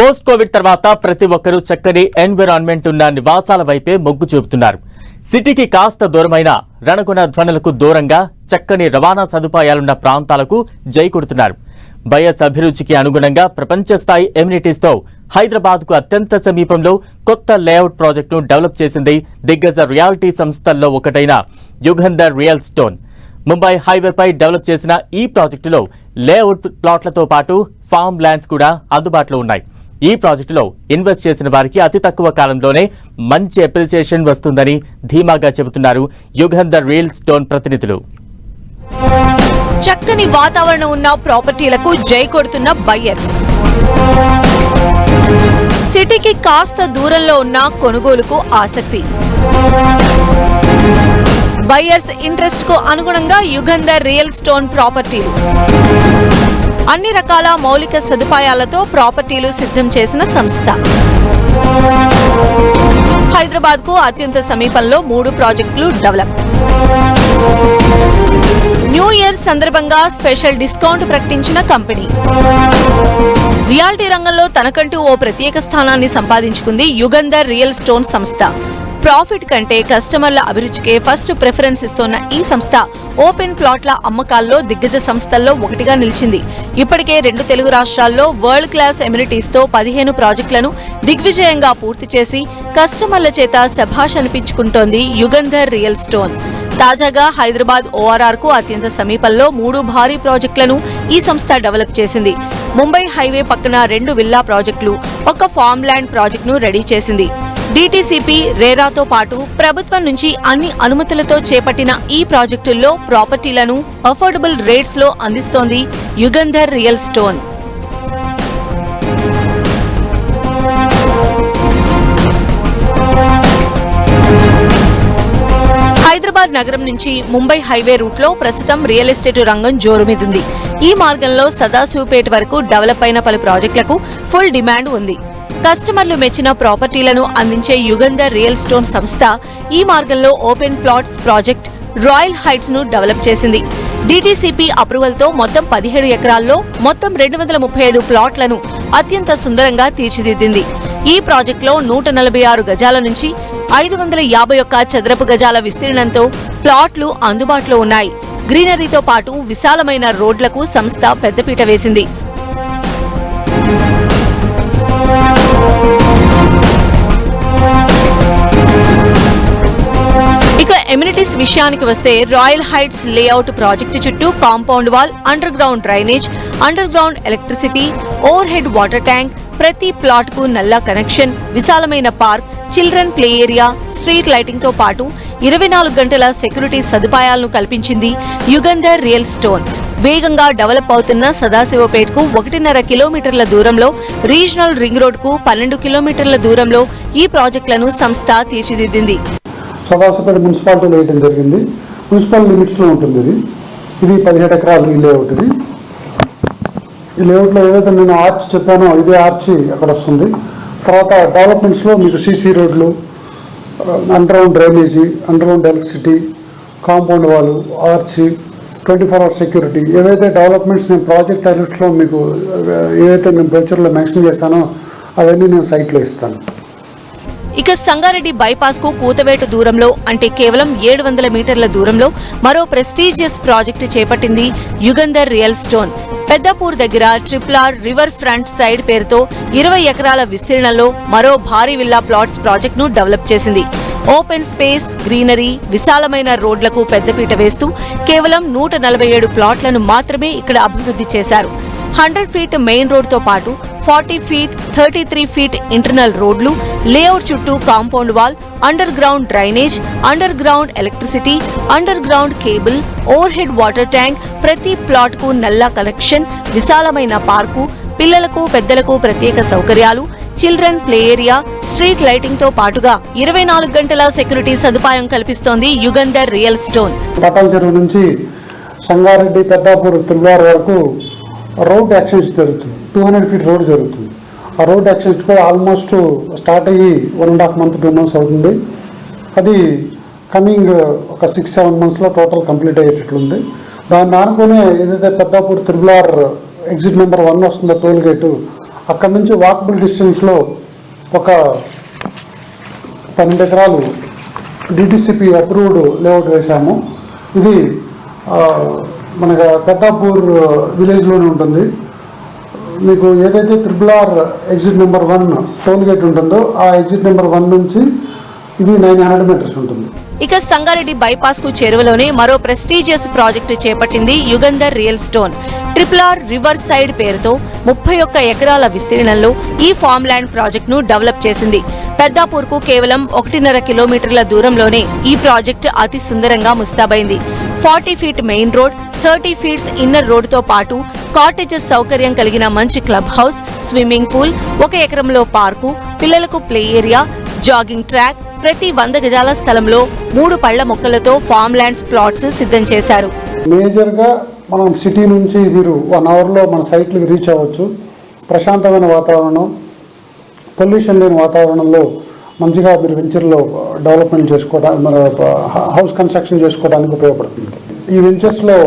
Post Covid తర్వాత ప్రతి ఒక్కరూ చక్కని ఎన్విరాన్మెంట్ ఉన్న నివాసాల వైపే మొగ్గు చూపుతున్నారు. సిటీకి కాస్త దూరమైన రణగుణ ధ్వనులకు దూరంగా చక్కని రవాణా సదుపాయాలున్న ప్రాంతాలకు జై కొడుతున్నారు. బయస్ అభిరుచికి అనుగుణంగా ప్రపంచ స్థాయి ఎమ్యూనిటీస్తో హైదరాబాద్కు అత్యంత సమీపంలో కొత్త లేఅవుట్ ప్రాజెక్టును డెవలప్ చేసింది దిగ్గజ రియాలిటీ సంస్థల్లో ఒకటైన యుగంధర్ రియల్ స్టోన్. ముంబై హైవేపై డెవలప్ చేసిన ఈ ప్రాజెక్టులో లేఅవుట్ ప్లాట్లతో పాటు ఫామ్ ల్యాండ్స్ కూడా అందుబాటులో ఉన్నాయి. ఈ ప్రాజెక్టులో ఇన్వెస్ట్ చేసిన వారికి అతి తక్కువ కాలంలోనే మంచి అప్రిసియేషన్ వస్తుందని ధీమాగా చెబుతున్నారు యుగంధర్ రియల్ స్టోన్ ప్రతినిధులు. చక్కని వాతావరణం ఉన్న ప్రాపర్టీలకు జై కొడుతున్న బయ్యర్స్. సిటీకి కాస్త దూరంలో ఉన్న కొనుగోలుకు ఆసక్తి. బయ్యర్స్ ఇంట్రెస్ట్కు అనుగుణంగా యుగంధర్ రియల్ స్టోన్ ప్రాపర్టీలు. అన్ని రకాల మౌలిక సదుపాయాలతో ప్రాపర్టీలు సిద్ధం చేసిన సంస్థ. హైదరాబాద్కు అత్యంత సమీపంలో మూడు ప్రాజెక్టులు డెవలప్. న్యూ ఇయర్ సందర్భంగా స్పెషల్ డిస్కౌంట్ ప్రకటించిన కంపెనీ. రియాలిటీ రంగంలో తనకంటూ ఓ ప్రత్యేక స్థానాన్ని సంపాదించుకుంది యుగంధర్ రియల్ స్టోన్ సంస్థ. ప్రాఫిట్ కంటే కస్టమర్ల అభిరుచికే ఫస్ట్ ప్రిఫరెన్స్ ఇస్తోన్న ఈ సంస్థ ఓపెన్ ప్లాట్ల అమ్మకాల్లో దిగ్గజ సంస్థల్లో ఒకటిగా నిలిచింది. ఇప్పటికే రెండు తెలుగు రాష్ట్రాల్లో వరల్డ్ క్లాస్ ఎమ్యూనిటీస్తో పదిహేను ప్రాజెక్టులను దిగ్విజయంగా పూర్తి చేసి కస్టమర్ల చేత శభాష్ అనిపించుకుంటోంది యుగంధర్ రియల్ స్టోన్. తాజాగా హైదరాబాద్ ఓఆర్ఆర్కు అత్యంత సమీపంలో మూడు భారీ ప్రాజెక్టులను ఈ సంస్థ డెవలప్ చేసింది. ముంబై హైవే పక్కన రెండు విల్లా ప్రాజెక్టులు ఒక ఫామ్ ల్యాండ్ ప్రాజెక్టును రెడీ చేసింది. డీటీసీపీ రేరాతో పాటు ప్రభుత్వం నుంచి అన్ని అనుమతులతో చేపట్టిన ఈ ప్రాజెక్టుల్లో ప్రాపర్టీలను అఫోర్డబుల్ రేట్స్లో అందిస్తోంది యుగంధర్ రియల్ స్టోన్. హైదరాబాద్ నగరం నుంచి ముంబై హైవే రూట్లో ప్రస్తుతం రియల్ ఎస్టేట్ రంగం జోరుమీదుంది ఈ మార్గంలో సదాశివపేట వరకు డెవలప్ అయిన పలు ప్రాజెక్టులకు ఫుల్ డిమాండ్ ఉంది. కస్టమర్లు మెచ్చిన ప్రాపర్టీలను అందించే యుగంధర్ రియల్ స్టోన్ సంస్థ ఈ మార్గంలో ఓపెన్ ప్లాట్స్ ప్రాజెక్ట్ రాయల్ హైట్స్ను డెవలప్ చేసింది. డీటీసీపీ అప్రూవల్తో మొత్తం పదిహేడు ఎకరాల్లో మొత్తం రెండు వందల ముప్పై ఐదు ప్లాట్లను అత్యంత సుందరంగా తీర్చిదిద్దింది. ఈ ప్రాజెక్టులో నూట నలభై ఆరు గజాల నుంచి ఐదు వందల యాభై ఒక్క చదరపు గజాల విస్తీర్ణంతో ప్లాట్లు అందుబాటులో ఉన్నాయి. గ్రీనరీతో పాటు విశాలమైన రోడ్లకు సంస్థ పెద్దపీట వేసింది. ఎమ్యూనిటీస్ విషయానికి వస్తే రాయల్ హైట్స్ లేఅవుట్ ప్రాజెక్టు చుట్టూ compound wall underground drainage underground electricity overhead water tank ప్రతి ప్లాట్కు నల్ల కనెక్షన్ విశాలమైన park children play area street లైటింగ్తో పాటు ఇరవై నాలుగు గంటల సెక్యూరిటీ సదుపాయాలను కల్పించింది యుగంధర్ రియల్ స్టోన్. వేగంగా డెవలప్ అవుతున్న సదాశివపేట్కు ఒకటిన్నర కిలోమీటర్ల దూరంలో రీజనల్ రింగ్ రోడ్కు పన్నెండు కిలోమీటర్ల దూరంలో ఈ ప్రాజెక్టులను సంస్థ తీర్చిదిద్దింది. సదాశివపేట మున్సిపాలిటీలో వేయడం జరిగింది. మున్సిపల్ లిమిట్స్లో ఉంటుంది ఇది. ఇది పదిహేడు ఎకరాలు ఈ లేఅవుట్ ఇది. ఈ లేఅవుట్లో ఏదైతే నేను ఆర్చ్ చెప్పానో ఇదే ఆర్చి అక్కడ వస్తుంది. తర్వాత డెవలప్మెంట్స్లో మీకు సీసీ రోడ్లు underground drainage underground electricity compound wall arch twenty four hours security. ఏవైతే డెవలప్మెంట్స్ నేను ప్రాజెక్ట్ టైలర్స్లో మీకు ఏవైతే నేను బ్రచర్లో మెన్షన్ చేస్తానో అవన్నీ నేను సైట్లో ఇస్తాను. ఇక సంగారెడ్డి బైపాస్కు కూతవేటు దూరంలో అంటే కేవలం ఏడు వందల మీటర్ల దూరంలో మరో ప్రెస్టీజియస్ ప్రాజెక్టు చేపట్టింది యుగంధర్ రియల్ స్టోన్. పెద్దపూర్ దగ్గర triple R river front side పేరుతో ఇరవై ఎకరాల విస్తీర్ణంలో మరో భారీ విల్లా ప్లాట్స్ ప్రాజెక్టును డెవలప్ చేసింది. ఓపెన్ స్పేస్ గ్రీనరీ విశాలమైన రోడ్లకు పెద్దపీట వేస్తూ కేవలం నూట నలభై ఏడు ప్లాట్లను మాత్రమే ఇక్కడ అభివృద్ధి చేశారు. హండ్రెడ్ ఫీట్ మెయిన్ రోడ్తో పాటు forty feet thirty three feet internal రోడ్లు లేఅవుట్ చుట్టూ compound wall underground drainage underground electricity underground cable overhead water tank ప్రతి ప్లాట్కు నల్ల కనెక్షన్ విశాలమైన పార్కు పిల్లలకు పెద్దలకు ప్రత్యేక సౌకర్యాలు చిల్డ్రన్ ప్లే ఏరియా స్ట్రీట్ లైటింగ్తో పాటుగా ఇరవై నాలుగు గంటల సెక్యూరిటీ సదుపాయం కల్పిస్తోంది యుగంధర్ రియల్ స్టోన్. చెరువు నుంచి సంగారెడ్డి పెద్దాపూర్ తిరువారు వరకు రోడ్ ఎక్స్చేంజ్ జరుగుతుంది. టూ హండ్రెడ్ ఫీట్ రోడ్ జరుగుతుంది. ఆ రోడ్ ఎక్స్చేంజ్ కూడా ఆల్మోస్ట్ స్టార్ట్ అయ్యి one and half month two months అవుతుంది. అది కమింగ్ ఒక సిక్స్ సెవెన్ మంత్స్లో టోటల్ కంప్లీట్ అయ్యేటట్లుంది. దాన్ని ఆనుకునే ఏదైతే Peddapur R exit number one వస్తుందో టోల్ గేటు అక్కడ నుంచి వాకబుల్ డిస్టెన్స్లో ఒక పన్నెండు ఎకరాలు డిటిసిపి అప్రూవ్డ్ లేఅవుట్ వేశాము. ఇది మనకు పెద్దాపూర్ విలేజ్లోనే ఉంటుంది. మీకు ఏదైతే triple R exit number one toll gate ఉంటుందో ఆ ఎగ్జిట్ నెంబర్ వన్ నుంచి ఇది నైన్ హండ్రెడ్ మీటర్స్ ఉంటుంది. ఇక సంగారెడ్డి బైపాస్కు చేరువలోనే మరో ప్రెస్టీజియస్ ప్రాజెక్టు చేపట్టింది Yugandhar real stone. Triple R river side పేరుతో ముప్పై ఒక్క ఎకరాల విస్తీర్ణంలో ఈ ఫామ్ ల్యాండ్ ప్రాజెక్టును డెవలప్ చేసింది. పెద్దాపూర్కు కేవలం ఒకటిన్నర కిలోమీటర్ల దూరంలోనే ఈ ప్రాజెక్ట్ అతి సుందరంగా ముస్తాబైంది. Forty feet main road thirty feets inner రోడ్డుతో పాటు కాటేజెస్ సౌకర్యం కలిగిన మంచి క్లబ్ హౌస్ స్విమ్మింగ్ పూల్ ఒక ఎకరంలో పార్కు పిల్లలకు ప్లే ఏరియా జాగింగ్ ట్రాక్ ప్రతి వంద గజాల స్థలంలో మూడు పళ్ళ మొక్కలతో ఫామ్ ల్యాండ్స్ ప్లాట్స్ సిద్ధం చేశారు. మేజర్గా మనం సిటీ నుంచి వీరు వన్ అవర్లో మన సైట్లకు రీచ్ అవ్వచ్చు. ప్రశాంతమైన వాతావరణం పొల్యూషన్ లేని వాతావరణంలో మంచిగా మీరు వెంచర్లో డెవలప్మెంట్ చేసుకోవడానికి మన హౌస్ కన్స్ట్రక్షన్ చేసుకోవడానికి ఉపయోగపడుతుంది. ఈ వెంచర్స్లో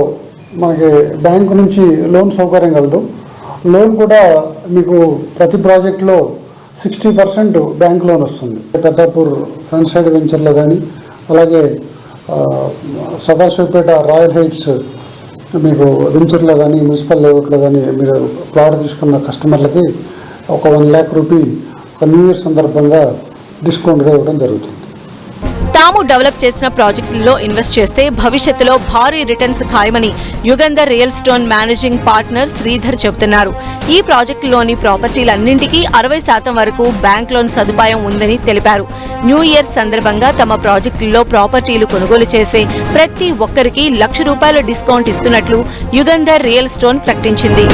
మనకి బ్యాంకు నుంచి లోన్ సౌకర్యం కలదు. లోన్ కూడా మీకు ప్రతి ప్రాజెక్టులో సిక్స్టీ పర్సెంట్ బ్యాంక్ లోన్ వస్తుంది. పెద్దాపూర్ ఫ్రంట్ సైడ్ వెంచర్లో కానీ అలాగే uh, సదాశివపేట రాయల్ హైట్స్ మీకు వెంచర్లో కానీ మున్సిపల్ లేఅవుట్లో కానీ మీరు ప్లాట్ తీసుకున్న కస్టమర్లకి ఒక వన్ ల్యాక్ రూపీ ఒక న్యూ ఇయర్ సందర్భంగా డిస్కౌంట్గా ఇవ్వడం జరుగుతుంది. తాము డెవలప్ చేసిన ప్రాజెక్టుల్లో ఇన్వెస్ట్ చేస్తే భవిష్యత్తులో భారీ రిటర్న్స్ ఖాయమని Yugandhar real stone managing partner Sridhar చెబుతున్నారు. ఈ ప్రాజెక్టులోని ప్రాపర్టీలన్నింటికీ అరవై శాతం వరకు బ్యాంక్ లోన్ సదుపాయం ఉందని తెలిపారు. న్యూ ఇయర్ సందర్భంగా తమ ప్రాజెక్టుల్లో ప్రాపర్టీలు కొనుగోలు చేసే ప్రతి ఒక్కరికి లక్ష రూపాయల డిస్కౌంట్ ఇస్తున్నట్లు యుగంధర్ రియల్ స్టోన్ ప్రకటించింది.